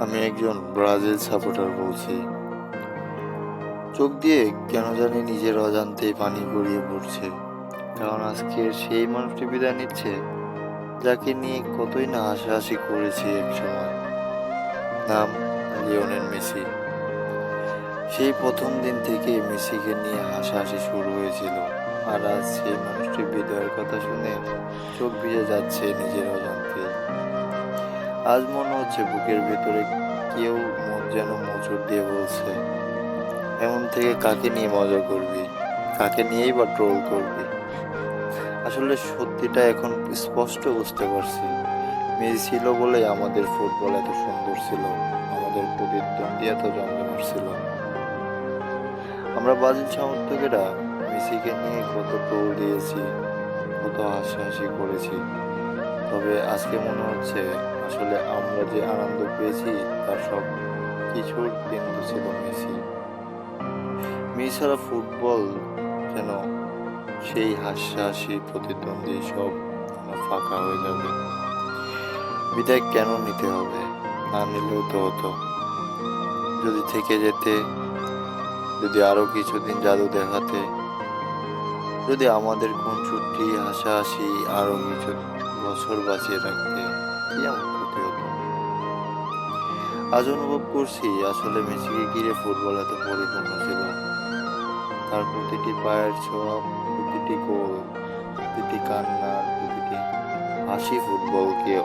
আমি একজন Brazil supporter বলছি। চোখ দিয়ে কেন জানি নিজের অজান্তেই পানি গড়িয়ে পড়ছে। কারণ আজকে সেই মানুষটি বিদায় নিচ্ছে, যাকে নিয়ে কতই না হাসাহাসি করেছি এক সময়। নাম লিওনেল মেসি। সেই প্রথম দিন থেকে মেসিকে নিয়ে হাসাহাসি শুরু হয়েছিল। আর আজ সেই মানুষটির বিদায়ের কথা শুনে চোখ ভিজে যাচ্ছে নিজের অজান্তে। আজ মনে হচ্ছে বুকের ভেতরে কেউ মুখ যেন মোচড় দিয়ে বলছে, এমন থেকে কাকে নিয়ে মজা করবি? কাকে নিয়েই বা ট্রোল করবি? আসলে সত্যিটা এখন স্পষ্ট বুঝতে পারছি। মেয়ে ছিল বলেই আমাদের ফুটবল এত সুন্দর ছিল, আমাদের প্রতিদ্বন্দ্বী এত জমজমাট ছিল। আমরা ব্রাজিল সমর্থকেরা মেসিকে নিয়ে কত ট্রোল দিয়েছি, কত হাসাহাসি করেছি। তবে আজকে মনে হচ্ছে আসলে আমরা যে আনন্দ পেয়েছি, তার সব কিছুর কেন্দ্র ছিল মেসি। মেসি ছাড়া ফুটবল যেন সেই হাসাহাসি প্রতিদ্বন্দ্বী সব ফাঁকা হয়ে যাবে। বিদায় কেন নিতে হবে? না নিলেও তো হতো। যদি থেকে যেতে, যদি আরও কিছুদিন জাদু দেখাতে, যদি আমাদের কোন ছুটি, হাসাহাসি, আরও কিছু বছর বাঁচিয়ে রাখতে আজ অনুভব করছি, আসলে মেসিকে ঘিরে ফুটবল এত পরিপূর্ণ ছিল। তার প্রতিটি পায়ের ছোঁয়া, প্রতিটি গোল, প্রতিটি কান্না, প্রতিটি হাসি ফুটবলকে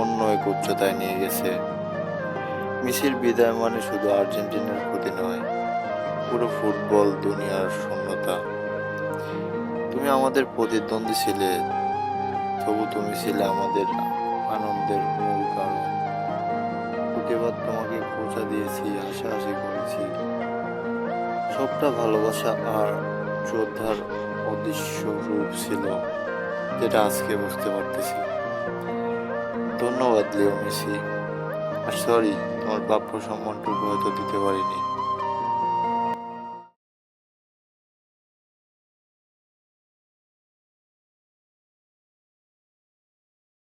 অন্য এক উচ্চতায় নিয়ে গেছে। মেসির বিদায় মানে শুধু আর্জেন্টিনার ক্ষতি নয়, পুরো ফুটবল দুনিয়ার শূন্যতা। তুমি আমাদের প্রতিদ্বন্দ্বী ছিলে তবু তুমি ছিলে আমাদের আনন্দের মূল কারণ। প্রতিবার তোমাকে খোঁচা দিয়েছি, হাসাহাসি করেছি। সবটা ভালোবাসা আর শ্রদ্ধার অদৃশ্য রূপ ছিল যেটা আজকে বুঝতে পারতেছি। ধন্যবাদ লিও মেসি আর সরি, তোমার প্রাপ্য সম্মানটুকু হয়তো দিতে পারিনি।